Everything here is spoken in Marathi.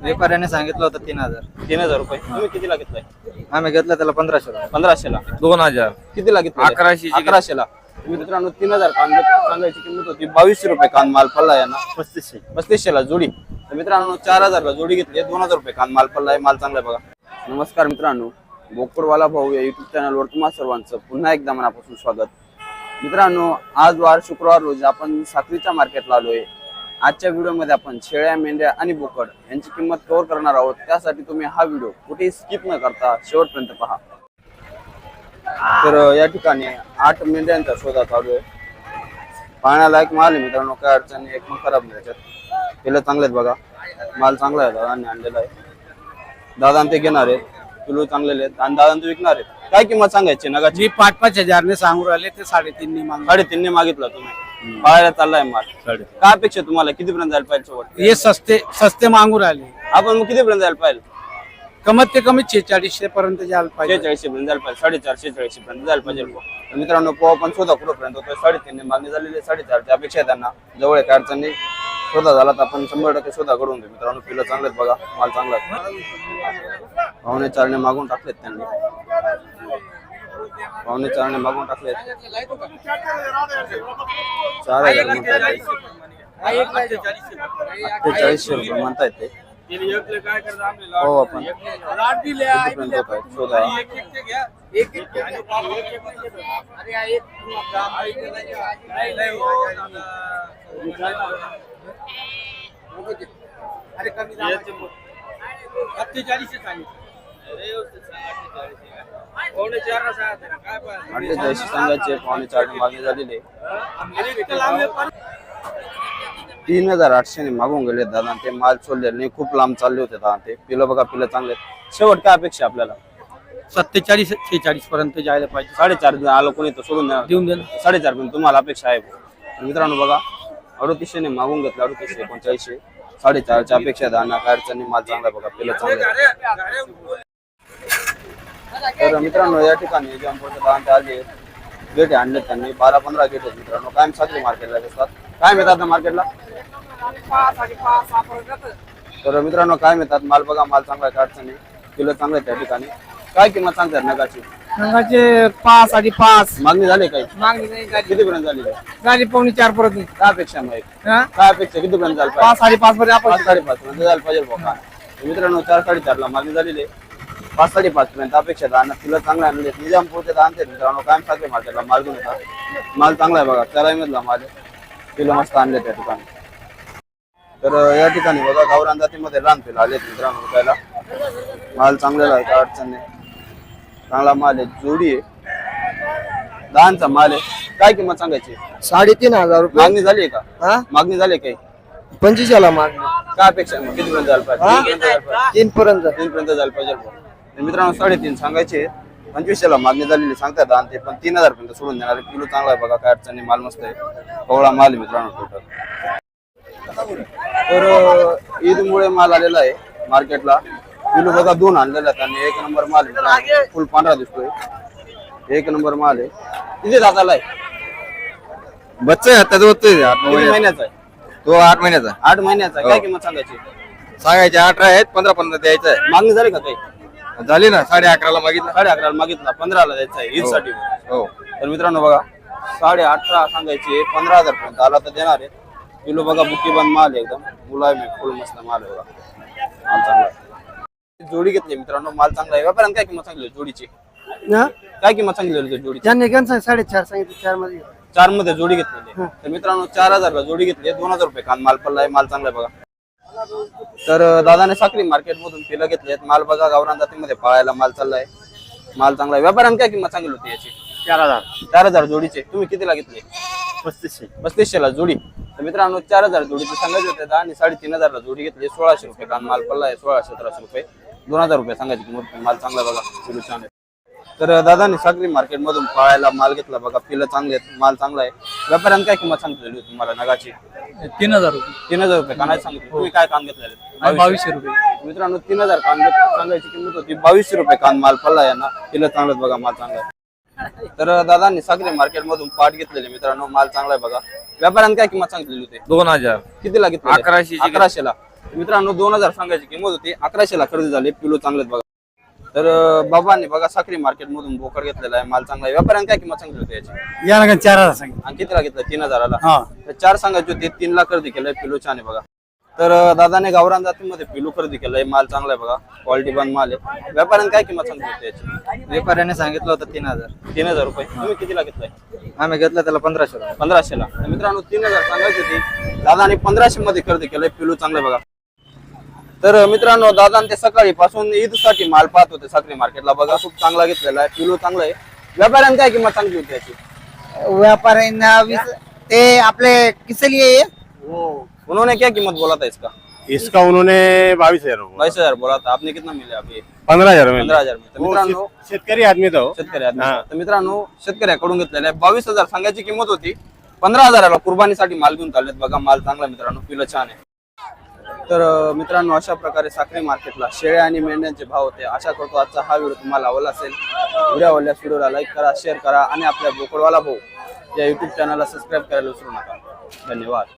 व्यापाऱ्याने सांगितलं होतं तीन हजार. तीन हजार रुपये. तुम्ही कितीला घेतलाय? आम्ही घेतलं त्याला पंधराशे रुपये. पंधराशेला? दोन हजार. कितीला घेतलं अकराशेची. अकराशेला. तुम्ही मित्रांनो तीन हजार कान घेत- सांगायची किंमत होती बावीसशे रुपये कान माल पडला यांना. पस्तीसशे. पस्तीसशेला जोडी. तर मित्रांनो चार हजारला जोडी घेतली दोन हजार रुपये कान माल पडला आहे माल चांगला आहे बघा. नमस्कार मित्रांनो. बोकडवाला भाऊ या युट्यूब चॅनलवर तुम्हा सर्वांचं पुन्हा एकदा मनापासून स्वागत. मित्रांनो आज वार शुक्रवार रोजी आपण साखरीच्या मार्केटला आलोय. आजच्या व्हिडिओमध्ये आपण शेळ्या मेंढ्या आणि बोकड यांची किंमत कव्हर करणार आहोत. त्यासाठी तुम्ही हा व्हिडिओ कुठेही स्किप न करता शेवटपर्यंत पहा. तर या ठिकाणी आठ मेंढ्यांचा शोधा चालू आहे. पाहण्यालायक माल आहे मित्रांनो काय अडचण एक पण खराब नाही त्याच्यात पिलं चांगले आहेत बघा. माल चांगला आहे दादांनी आणलेला आहे. दादा ते घेणार आहेत. पिलू चांगलेले आहेत. आणि दादा ते विकणार आहेत. काय किंमत सांगायची नगाची? जी पाच पाच हजारने सांगू राहिले ते साडेतीन ने मागितला तुम्ही. पाहायला चाललाय माल. काय अपेक्षा तुम्हाला? कितीपर्यंत जायला पाहिजे शेवट? हे सस्ते सस्ते मागू राहिले. आपण मग कितीपर्यंत जायला पाहिजे? कमीत ते कमी छेचाळीसशे पर्यंत जायला पाहिजे. शेहेचाळीसशे पर्यंत जायला पाहिजे. साडेचारशे चाळीसशे पर्यंत जायला पाहिजे. बुवा. तर मित्रांनो पोहा पण शोधा कुठपर्यंत होतोय? साडेतीनने मागणी झालेली आहे. साडेचारची अपेक्षा आहे त्यांना. जवळ आहे काय अडचण शोधा झाला तर आपण शंभर टक्के शोधा करून देऊ. मित्रांनो पिलं चांगले आहेत बघा. माल चांगला आहे. पावणे चारने मागून टाकलेत त्यांनी. पावणे चारने मागून टाकलेत चार हजार म्हणतायत ते. अठ्ठेचाळीसशे रुपये म्हणतायत ते. हो आपण. कितीपर्यंत होत आहे शोधा. अठ्ठेचाळीसशे सांगायचे पावणे चारने मागणी झालेली. तीन हजार आठशे मागून गेले दादा. ते माल सोडले नाही खूप लांब चालले होते दादा ते. पिलं बघा पिलं चांगले. शेवट काय अपेक्षा आपल्याला? सत्तेचाळीस छेचाळीस पर्यंत जायला पाहिजे. साडेचार आलो कोणी तर सोडून द्या देऊन दे ना साडेचार पर्यंत तुम्हाला अपेक्षा आहे. तर मित्रांनो बघा अडोतीसशे मागून घेतलं अडोतीसशे एकोणचाळीसशे. साडेचारच्या अपेक्षा दाना काय अडचणी माल चांगला बघा पिलं चांगलं. तर मित्रांनो या ठिकाणी जम्पोरच्या दहा ते आले गेट आणले त्यांनी बारा पंधरा गेट आहेत मित्रांनो कायम साखरी मार्केटला असतात काय मिळतात ना मार्केटला? तर मित्रांनो काय मिळतात माल बघा माल चांगला आहे अडचण? नाही किलो चांगलं त्या ठिकाणी. काय किंमत सांगतात नगाची सांगायचे पाच साडे पाच. मागणी झाली काही? मागणी नाही झाली कितीपर्यंत झाली झाली पावणे चार पर्यंत काय अपेक्षा हा? काय अपेक्षा? कितीपर्यंत झालं पाच साडे पाच पर्यंत आपण पाच साडेपाच पर्यंत झालं पाहिजे बघा मित्रांनो चार साडेचारला मागणी झालेली आहे. पाच साडेपाच पर्यंत अपेक्षा आहे. आणि तुला चांगला आणले निजामपूरचे आणते मित्रांनो कायम साखरे मार्केटला माल घेऊन येतात. माल चांगला आहे बघा. त्याला मधला माल. आहे. किलो मस्त आणले त्या ठिकाणी. तर या ठिकाणी बघा गावरान जातीमध्ये लहान पिलं आले मित्रांनो विकायला. माल चांगलेला आहे काय अडचण नाही. चांगला माल आहे जोडी आहे. दहाचा माल आहे. काय किंमत सांगायची? साडेतीन हजार रुपये. मागणी झाली आहे का? हा? मागणी झाली आहे काही? पंचवीसला मागणी. काय अपेक्षा आहे मग? कितीपर्यंत झालं पाहिजे? झालं? तीन पर्यंत तीन पर्यंत झालं पाहिजे. तर मित्रांनो साडेतीन सांगायचे पंचवीसशेला मागणी झालेली सांगतात आणि ते पण तीन हजार पर्यंत सोडून देणार. किलो चांगला आहे बघा काय अडचण माल मस्त आहे. कवळा माल आहे मित्रांनो टोटल तर ईदमुळे माल आलेला आहे मार्केटला. किलो बघा दोन आणलेला आणि एक नंबर माल आहे. फुल पांढरा दिसतोय. एक नंबर माल आहे. किती दाताला आहे? बच्चा आहे त्याचं होतोय आठ किती महिन्याचा आहे? तो आठ महिन्याचा आठ महिन्याचा आहे. काय किंमत सांगायची? सांगायचे अठरा आहेत पंधरा पंधरा द्यायचं आहे. मागणी झाली का काही? झाली ना साडे अकराला मागितलं. साडे अकराला मागितला पंधराला द्यायचा आहे ईदसाठी हो. तर मित्रांनो बघा साडे अठरा सांगायचे पंधरा हजार पर्यंत आला तर देणार आहे. किलो बघा बुकी बंद माल आहे एकदम. मुलायम आहे फुल मस्त माल आहे बघा. माल चांगला आहे. जोडी घेतली मित्रांनो माल चांगला आहे. व्यापाऱ्याने काय किंमत सांगितली जोडीची? काय किंमत सांगितली होती जोडीची? त्यांनी घेऊन साडेचार सांगितले चारमध्ये चारमध्ये जोडी घेतलेली आहे. तर मित्रांनो चार हजार जोडी घेतली आहे. दोन हजार रुपये कान माल पडला आहे माल चांगला आहे बघा. तर दादाने साखरी मार्केट मधून पिलं घेतले माल बघा गावरान जातीमध्ये पाळायला माल चाललाय. माल चांगला आहे. व्यापाऱ्याने काय किंमत सांगितली होती याची? चार हजार. चार हजार जोडीचे. तुम्ही कितीला घेतले? पस्तीसशे. पस्तीसशे ला जोडी. तर मित्रांनो चार हजार जोडीचे सांगायचे होते. आणि साडेतीन हजार ला जोडी घेतली. सोळाशे रुपये कान माल पडला आहे सोळा सतराशे रुपये. दोन हजार रुपये सांगायची किंमत. माल चांगला बघा. छान आहे. तर दादाने साखरी मार्केट मधून पाळायला माल घेतला. बघा पिलं चांगले आहेत माल चांगला आहे. व्यापाऱ्याने काय किंमत सांगितलेली होती तुम्हाला नगाची? तीन हजार रुपये. तीन हजार रुपये कानाची सांगितली? तुम्ही काय कान घेतलेले? बावीसशे रुपये. मित्रांनो तीन हजार कान सांगायची किंमत होती बावीसशे रुपये कान माल पडला यांना. पिलं चांगलं बघा माल चांगला आहे. तर दादांनी साखरी मार्केट मधून पाठ घेतलेले मित्रांनो माल चांगला आहे बघा. व्यापाऱ्याने काय किंमत सांगितलेली होती? दोन हजार. कितीला घेतली अकराशेची. अकराशेला. मित्रांनो दोन हजार सांगायची किंमत होती. अकराशेला खरेदी झाली पिलो चांगलेत बघा. तर बाबांनी बघा साखरी मार्केट मधून बोकड घेतलेला आहे माल चांगला आहे. व्यापाऱ्यांनी काय किंमत सांगितली होती याची? या ना चार हजार सांगितलं. आणि कितीला घेतलं? तीन हजाराला? हा. तर चार सांगायचे होते तीन ला खरेदी केलंय पिलू छान आहे बघा. तर अं, दादाने गावरान जातीमध्ये पिलू खरेदी केलंय माल चांगला आहे बघा क्वालिटी बंद माल आहे. व्यापाऱ्यांनी काय किंमत सांगितली होती याची? व्यापाऱ्याने सांगितलं होतं तीन हजार. तीन हजार रुपये. तुम्ही कितीला घेतलाय? आम्ही घेतलं त्याला पंधराशे रुपये पंधराशेला. तर मित्रांनो तीन हजार सांगायची होती. दादाने पंधराशे मध्ये खरेदी केलंय पिलू चांगलं बघा. तर मित्रांनो दादा ते सकाळी पासून ईदसाठी माल पाहत होते साखरी मार्केटला. बघा खूप चांगला घेतलेला आहे पिलू चांगला आहे. व्यापाऱ्यांनी काय किंमत सांगितली होती याची? व्यापाऱ्यांना वीस ते आपले किस लिए है? उन्होंने क्या कीमत बोला था इसका? इसका उन्होंने बाईस हजार रुपये बाईस हजार बोला था आपने कितना मिले अभी? पंधरा हजार पंधरा हजार में तर वो मित्रांनो शेत- शेतकरी आदमी तो. शेतकरी आदमी. हा. तर मित्रांनो शेतकऱ्याकडून घेतलेला आहे बावीस हजार सांगायची किंमत होती. पंधरा हजाराला कुर्बानीसाठी माल घेऊन चाललेत. बघा माल चांगला आहे मित्रांनो पिलं छान आहे. तर मित्रांनो अशा प्रकारे साखरी मार्केटला शेळ्या आणि मेंढ्यांचे भाव होते. आशा करतो आजचा हा व्हिडिओ तुम्हाला आवडला असेल. व्हिडिओ आवडल्यास व्हिडिओला लाईक करा शेअर करा आणि आपल्या बोकडवाला भाऊ या यूट्यूब चॅनलला सबस्क्राईब करायला विसरू नका. धन्यवाद.